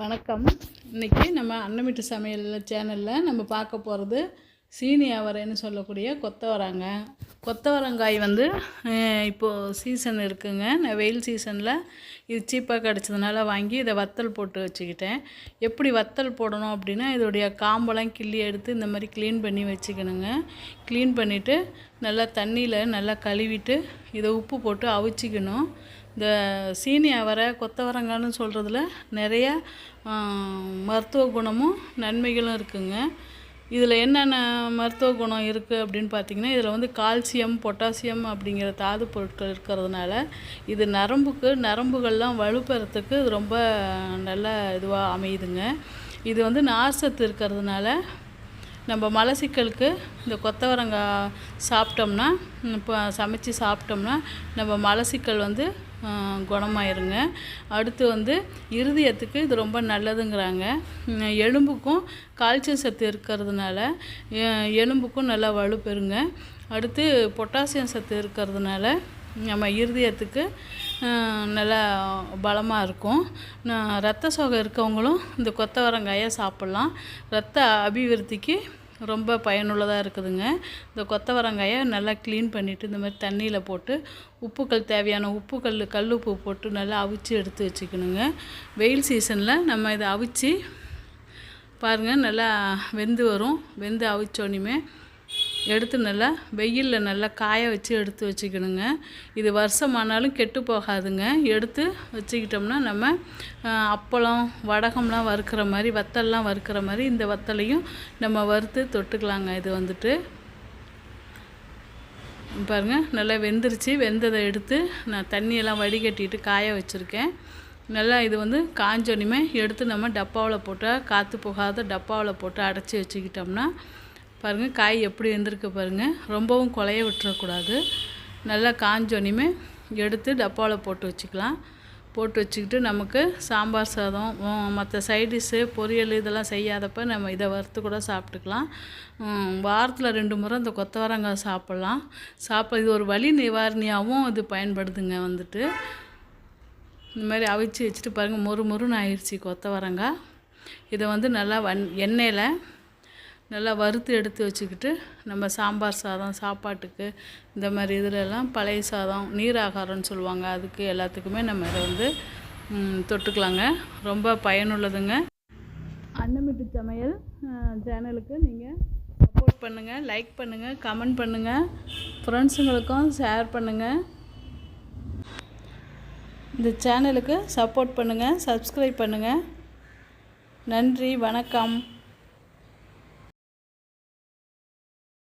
வணக்கம். இன்றைக்கி நம்ம அன்னமிட்டு சமையல் சேனலில் நம்ம பார்க்க போகிறது சீனி அவரைன்னு சொல்லக்கூடிய கொத்தவரங்க. கொத்தவரங்காய் வந்து இப்போது சீசன் இருக்குங்க. நான் வெயில் சீசனில் இது சீப்பாக கிடச்சதுனால வாங்கி இதை வத்தல் போட்டு வச்சுக்கிட்டேன். எப்படி வத்தல் போடணும் அப்படின்னா இதோடைய காம்பெல்லாம் கிள்ளி எடுத்து இந்த மாதிரி க்ளீன் பண்ணி வச்சுக்கணுங்க. க்ளீன் பண்ணிவிட்டு நல்லா தண்ணியில் நல்லா கழுவிட்டு இதை உப்பு போட்டு அவிச்சிக்கணும். இந்த சீனி அவரை கொத்தவரங்கான்னு சொல்கிறதுல நிறைய மருத்துவ குணமும் நன்மைகளும் இருக்குங்க. இதில் என்னென்ன மருத்துவ குணம் இருக்குது அப்படின்னு பார்த்தீங்கன்னா இதில் வந்து கால்சியம் பொட்டாசியம் அப்படிங்கிற தாது பொருட்கள் இருக்கிறதுனால இது நரம்புக்கு நரம்புகள்லாம் வலுப்பெறத்துக்கு இது ரொம்ப நல்ல இதுவாக அமையுதுங்க. இது வந்து நார்சத்து இருக்கிறதுனால நம்ம மலச்சிக்கலுக்கு இந்த கொத்தவரங்காய் சாப்பிட்டோம்னா இப்போ சமைச்சு சாப்பிட்டோம்னா நம்ம மலச்சிக்கல் வந்து குணமாயிருங்க. அடுத்து வந்து இருதயத்துக்கு இது ரொம்ப நல்லதுங்கிறாங்க. எலும்புக்கும் கால்சியம் சத்து இருக்கிறதுனால எ- எலும்புக்கும் நல்லா வலுப்பெறுங்க. அடுத்து பொட்டாசியம் சத்து இருக்கிறதுனால நம்ம இருதயத்துக்கு நல்லா பலமாக இருக்கும் நான் ரத்த சோகை இருக்கவங்களும் இந்த கொத்தவரங்காயை சாப்பிட்லாம். ரத்த அபிவிருத்திக்கு ரொம்ப பயனுள்ளதாக இருக்குதுங்க. இந்த கொத்தவரங்காயை நல்லா க்ளீன் பண்ணிவிட்டு இந்த மாதிரி தண்ணியில் போட்டு உப்புக்கள் தேவையான உப்புக்கல் கல்லுப்பு போட்டு நல்லா அவிச்சு எடுத்து வச்சுக்கணுங்க. வெயில் சீசனில் நம்ம இதை அவிச்சு பாருங்கள் நல்லா வெந்து வரும். வெந்து அவிச்சோனையுமே எடுத்து நல்லா வெயிலில் நல்லா காய வச்சு எடுத்து வச்சுக்கணுங்க. இது வருஷமானாலும் கெட்டு போகாதுங்க. எடுத்து வச்சுக்கிட்டோம்னா நம்ம அப்பளம் வடகம்லாம் வறுக்கிற மாதிரி வத்தல்லாம் வறுக்கிற மாதிரி இந்த வத்தலையும் நம்ம வறுத்து தொட்டுக்கலாங்க. இது வந்துட்டு பாருங்கள் நல்லா வெந்துருச்சு. வெந்ததை எடுத்து நான் தண்ணியெல்லாம் வடிகட்டிட்டு காய வச்சுருக்கேன். நல்லா இது வந்து காஞ்சோனிமே எடுத்து நம்ம டப்பாவில் போட்டால் காற்று போகாத டப்பாவில் போட்டு அடைச்சி வச்சுக்கிட்டோம்னா பாருங்கள் காய் எப்படி வெந்திருக்கு பாருங்கள் ரொம்பவும் குலைய விட்டுறக்கூடாது. நல்லா காஞ்சோனையுமே எடுத்து டப்பாவில் போட்டு வச்சுக்கலாம். போட்டு வச்சுக்கிட்டு நமக்கு சாம்பார் சாதம் மற்ற சைடிஷ்ஷு பொரியல் இதெல்லாம் செய்யாதப்ப நம்ம இதை வறுத்து கூட சாப்பிட்டுக்கலாம். வாரத்தில் ரெண்டு முறை இந்த கொத்தவரங்காய் சாப்பிட்லாம். சாப்பிட இது ஒரு வழி நிவாரணியாகவும் இது பயன்படுதுங்க வந்துட்டு. இந்த மாதிரி அவிச்சு வச்சுட்டு பாருங்கள் மொறு மொறுன்னு ஆயிடுச்சு கொத்தவரங்காய். இதை வந்து நல்லா வன் எண்ணெயில் நல்லா வறுத்து எடுத்து வச்சுக்கிட்டு நம்ம சாம்பார் சாதம் சாப்பாட்டுக்கு இந்த மாதிரி இதிலெல்லாம் பழைய சாதம் நீர் ஆகாரம்னு சொல்லுவாங்க. அதுக்கு எல்லாத்துக்குமே நம்ம இதை வந்து தொட்டுக்கலாங்க. ரொம்ப பயனுள்ளதுங்க. அன்னமிட்டு சமையல் சேனலுக்கு நீங்கள் சப்போர்ட் பண்ணுங்கள் லைக் பண்ணுங்கள் கமெண்ட் பண்ணுங்கள் ஃப்ரெண்ட்ஸுங்களுக்கும் ஷேர் பண்ணுங்கள் இந்த சேனலுக்கு சப்போர்ட் பண்ணுங்கள் சப்ஸ்கிரைப் பண்ணுங்கள் நன்றி வணக்கம்.